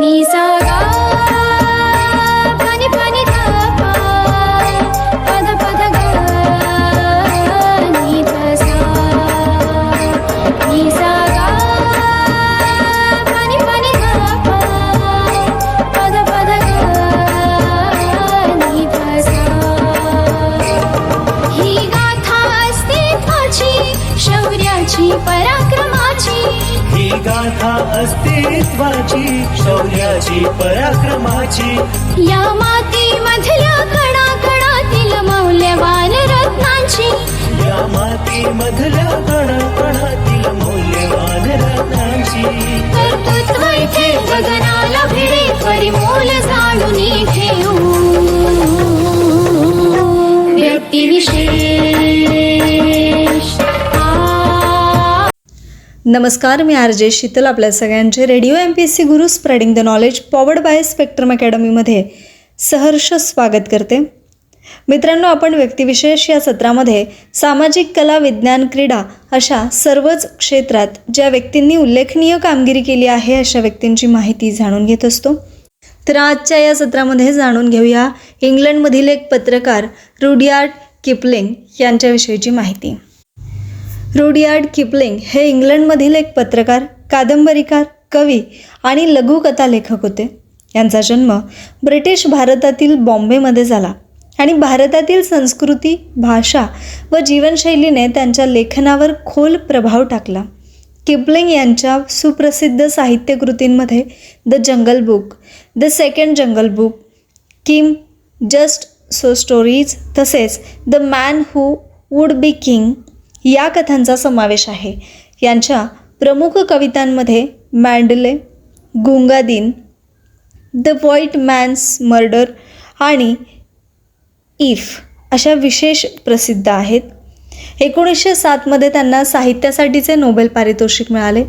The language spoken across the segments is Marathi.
नि अस्तित्वाची शौर्याची पराक्रमाची. या मातीमधल्या कणा कणातील मौल्यवान रत्नांची. या माती मधल्या कणाकणातील मौल्यवान रत्नांची. कर्तृत्व नमस्कार मी आर जे शीतल आपल्या सगळ्यांचे radio M P S C Guru spreading the knowledge powered by Spectrum अकॅडमीमध्ये सहर्ष स्वागत करते. मित्रांनो आपण व्यक्तिविशेष या सत्रामध्ये सामाजिक कला विज्ञान क्रीडा अशा सर्वच क्षेत्रात ज्या व्यक्तींनी उल्लेखनीय कामगिरी केली आहे अशा व्यक्तींची माहिती जाणून घेत असतो. तर आजच्या या सत्रामध्ये जाणून घेऊया इंग्लंडमधील एक पत्रकार रुडियार्ड किपलिंग यांच्याविषयीची माहिती. रुडियार्ड किपलिंग हे इंग्लंडमधील एक पत्रकार कादंबरीकार कवी आणि लघुकथा लेखक होते. यांचा जन्म ब्रिटिश भारतातील बॉम्बेमध्ये झाला आणि भारतातील संस्कृती भाषा व जीवनशैलीने त्यांच्या लेखनावर खोल प्रभाव टाकला. किपलिंग यांच्या सुप्रसिद्ध साहित्यकृतींमध्ये the jungle book the second jungle book Kim just so stories तसेच the man who would be king या कथांचा समावेश आहे. यांच्या प्रमुख कवितांमध्ये Mandalay Gunga Din the white man's murder आणि इफ अशा विशेष प्रसिद्ध आहेत. एकोणीसशे सातमध्ये त्यांना साहित्यासाठीचे नोबेल पारितोषिक मिळाले.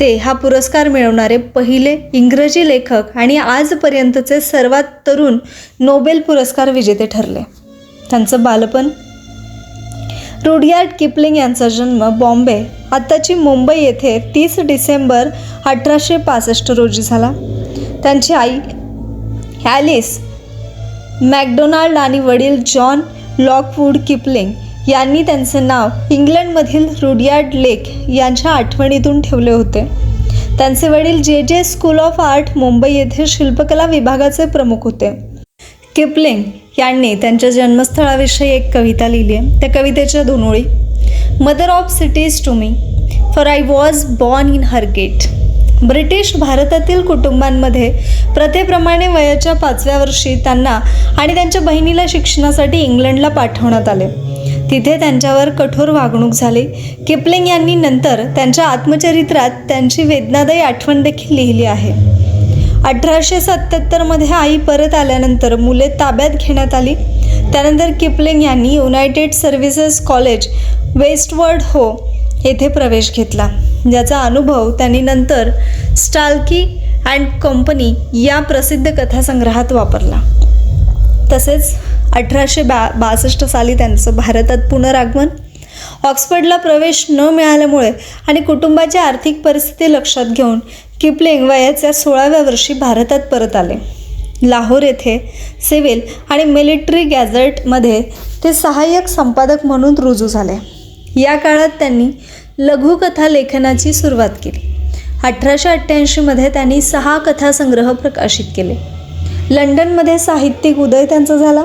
ते हा पुरस्कार मिळवणारे पहिले इंग्रजी लेखक आणि आजपर्यंतचे सर्वात तरुण नोबेल पुरस्कार विजेते ठरले. त्यांचं बालपण रुडियार्ड किपलिंग यांचा जन्म बॉम्बे आत्ताची मुंबई येथे तीस डिसेंबर अठराशे पासष्ट रोजी झाला. त्यांची आई ॲलिस मॅकडोनाल्ड आणि वडील जॉन लॉकवूड किपलिंग यांनी त्यांचे नाव इंग्लंडमधील रुडियार्ड लेक यांच्या आठवणीतून ठेवले होते. त्यांचे वडील जे जे स्कूल ऑफ आर्ट मुंबई येथे शिल्पकला विभागाचे प्रमुख होते. किपलिंग यांनी त्यांच्या जन्मस्थळाविषयी एक कविता लिहिली आहे. त्या कवितेच्या धुनोळी mother of cities to me for I was born in हरगेट British भारतातील कुटुंबांमध्ये प्रथेप्रमाणे वयाच्या पाचव्या वर्षी त्यांना आणि त्यांच्या बहिणीला शिक्षणासाठी इंग्लंडला पाठवण्यात आले. तिथे त्यांच्यावर कठोर वागणूक झाली. किपलिंग यांनी नंतर त्यांच्या आत्मचरित्रात त्यांची वेदनादायी आठवण देखील लिहिली आहे. अठराशे सत्याहत्तरमध्ये आई परत आल्यानंतर मुले ताब्यात घेण्यात आली. त्यानंतर किपलिंग यांनी युनायटेड सर्व्हिसेस कॉलेज वेस्टवर्ड हो येथे प्रवेश घेतला. ज्याचा अनुभव त्यांनी नंतर स्टाल्की अँड कंपनी या प्रसिद्ध कथासंग्रहात वापरला. तसेच अठराशे बा बासष्ट साली त्यांचं भारतात पुनरागमन. ऑक्सफर्डला प्रवेश न मिळाल्यामुळे आणि कुटुंबाची आर्थिक परिस्थिती लक्षात घेऊन किपलिंग वयाच्या सोळाव्या वर्षी भारतात परत आले. लाहोर येथे सिव्हिल आणि मिलिटरी गॅझेटमध्ये ते सहाय्यक संपादक म्हणून रुजू झाले. या काळात त्यांनी लघुकथा लेखनाची सुरुवात केली. अठराशे अठ्ठ्याऐंशीमध्ये त्यांनी सहा कथासंग्रह प्रकाशित केले. लंडनमध्ये साहित्यिक उदय त्यांचा झाला.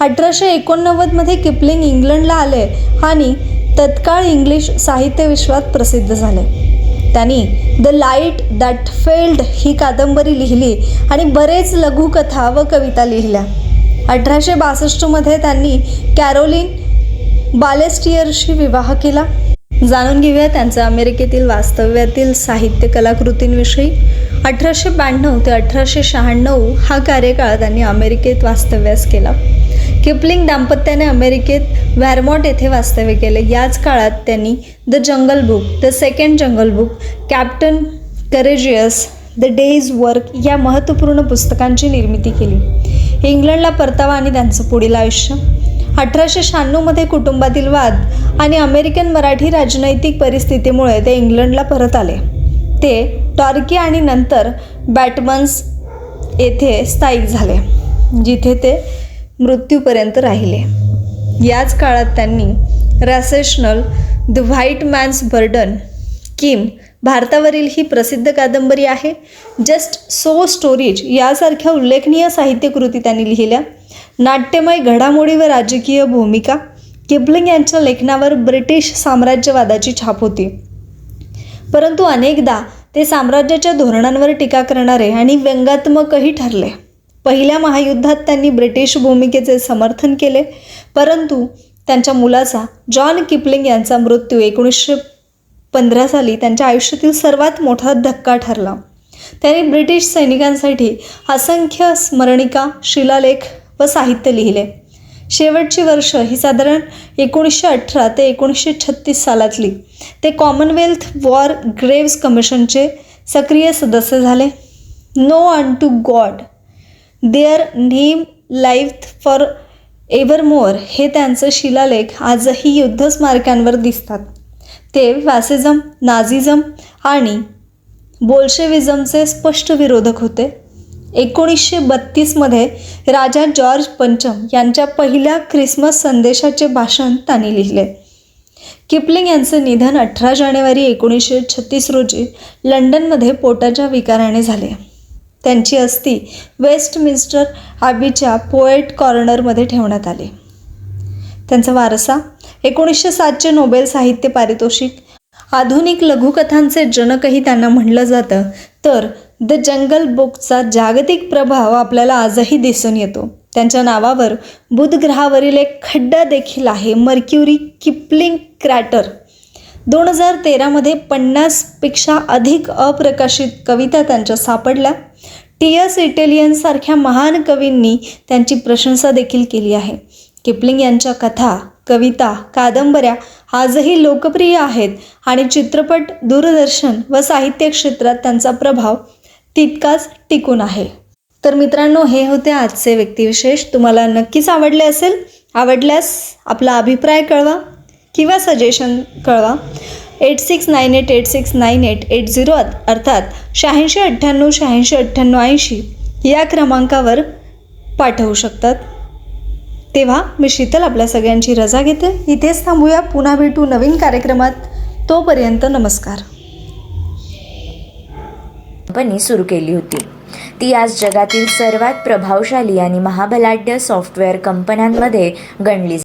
अठराशे एकोणनव्वदमध्ये किपलिंग इंग्लंडला आले आणि तत्काळ इंग्लिश साहित्य विश्वात प्रसिद्ध झाले. त्यांनी द लाइट दॅट फेल्ड ही कादंबरी लिहिली आणि बरेच लघुकथा व कविता लिहिल्या. अठराशे बासष्टमध्ये त्यांनी कॅरोलिन बालेस्टियरशी विवाह केला. जाणून घेऊया त्यांचं अमेरिकेतील वास्तव्यातील साहित्य कलाकृतींविषयी. अठराशे ब्याण्णव ते अठराशे शहाण्णव हा कार्यकाळ त्यांनी अमेरिकेत वास्तव्यास केला. किपलिंग दाम्पत्याने अमेरिकेत व्हॅरमॉट येथे वास्तव्य केले. याच काळात त्यांनी the jungle book the second jungle book captain courageous the day's work या महत्त्वपूर्ण पुस्तकांची निर्मिती केली. इंग्लंडला परतावा आणि त्यांचं पुढील आयुष्य. अठराशे शहाण्णवमध्ये कुटुंबातील वाद आणि अमेरिकन मराठी राजनैतिक परिस्थितीमुळे ते इंग्लंडला परत आले. ते टॉर्की आणि नंतर बॅटमन्स येथे स्थायिक झाले जिथे ते मृत्यूपर्यंत राहिले. याच काळात त्यांनी recessional the white man's burden. Kim भारतावरील ही प्रसिद्ध कादंबरी आहे. जस्ट सो स्टोरीज यासारख्या उल्लेखनीय साहित्यकृती त्यांनी लिहिल्या. नाट्यमय घडामोडी व राजकीय भूमिका. किपलिंग यांच्या लेखनावर ब्रिटिश साम्राज्यवादाची छाप होती. परंतु अनेकदा ते साम्राज्याच्या धोरणांवर टीका करणारे आणि व्यंगात्मकही ठरले. पहिल्या महायुद्धात त्यांनी ब्रिटिश भूमिकेचे समर्थन केले. परंतु त्यांच्या मुलाचा जॉन किपलिंग यांचा मृत्यू एकोणीसशे पंधरा साली त्यांच्या आयुष्यातील सर्वात मोठा धक्का ठरला. त्यांनी ब्रिटिश सैनिकांसाठी असंख्य स्मरणिका शिलालेख व साहित्य लिहिले. शेवटची वर्ष ही साधारण एकोणीसशे अठरा ते एकोणीसशे छत्तीस सालातली. ते कॉमनवेल्थ वॉर ग्रेव्स कमिशनचे सक्रिय सदस्य झाले. Known unto God. Their name life for evermore हे त्यांचं शिलालेख आजही युद्धस्मारकांवर दिसतात. ते फॅसिझम नाझिझम आणि बोल्शेविझमचे स्पष्ट विरोधक होते. एकोणीसशे बत्तीसमध्ये राजा जॉर्ज पंचम यांच्या पहिल्या ख्रिसमस संदेशाचे भाषण त्यांनी लिहिले. किपलिंग यांचं निधन अठरा जानेवारी एकोणीसशे छत्तीस रोजी लंडनमध्ये पोटाच्या विकाराने झाले. त्यांची अस्थी वेस्टमिन्स्टर आबीच्या पोएट कॉर्नरमध्ये ठेवण्यात आली. त्यांचा वारसा एकोणीसशे सातचे नोबेल साहित्य पारितोषिक. आधुनिक लघुकथांचे जनकही त्यांना म्हणलं जातं. तर द जंगल बुकचा जागतिक प्रभाव आपल्याला आजही दिसून येतो. त्यांच्या नावावर बुधग्रहावरील एक खड्डा देखील आहे. Mercury Kipling crater. दोन हजार तेरामध्ये पन्नासपेक्षा अधिक अप्रकाशित कविता त्यांच्या सापडल्या. टीएस इटेलियनसारख्या महान कवींनी त्यांची प्रशंसा देखील केली आहे. किपलिंग यांच्या कथा कविता कादंबऱ्या आजही लोकप्रिय आहेत आणि चित्रपट दूरदर्शन व साहित्य क्षेत्रात त्यांचा प्रभाव तितकाच टिकून आहे. तर मित्रांनो हे होते आजचे व्यक्तिविशेष. तुम्हाला नक्कीच आवडले असेल. आवडल्यास आपला अभिप्राय कळवा. किंवा सजेशन कळवा. Eight six nine eight eight six nine eight eight zero अर्थात शहाऐंशी अठ्ठ्याण्णव शहाऐंशी अठ्ठ्याण्णव ऐंशी या क्रमांकावर पाठवू शकतात. तेव्हा मी शीतल आपल्या सगळ्यांची रजा घेते. इथेच थांबूया. पुन्हा भेटू नवीन कार्यक्रमात. तोपर्यंत नमस्कार. कंपनी सुरू केली होती. ती आज जगातील सर्वात प्रभावशाली आणि महाबलाढ्य सॉफ्टवेअर कंपन्यांमध्ये गणली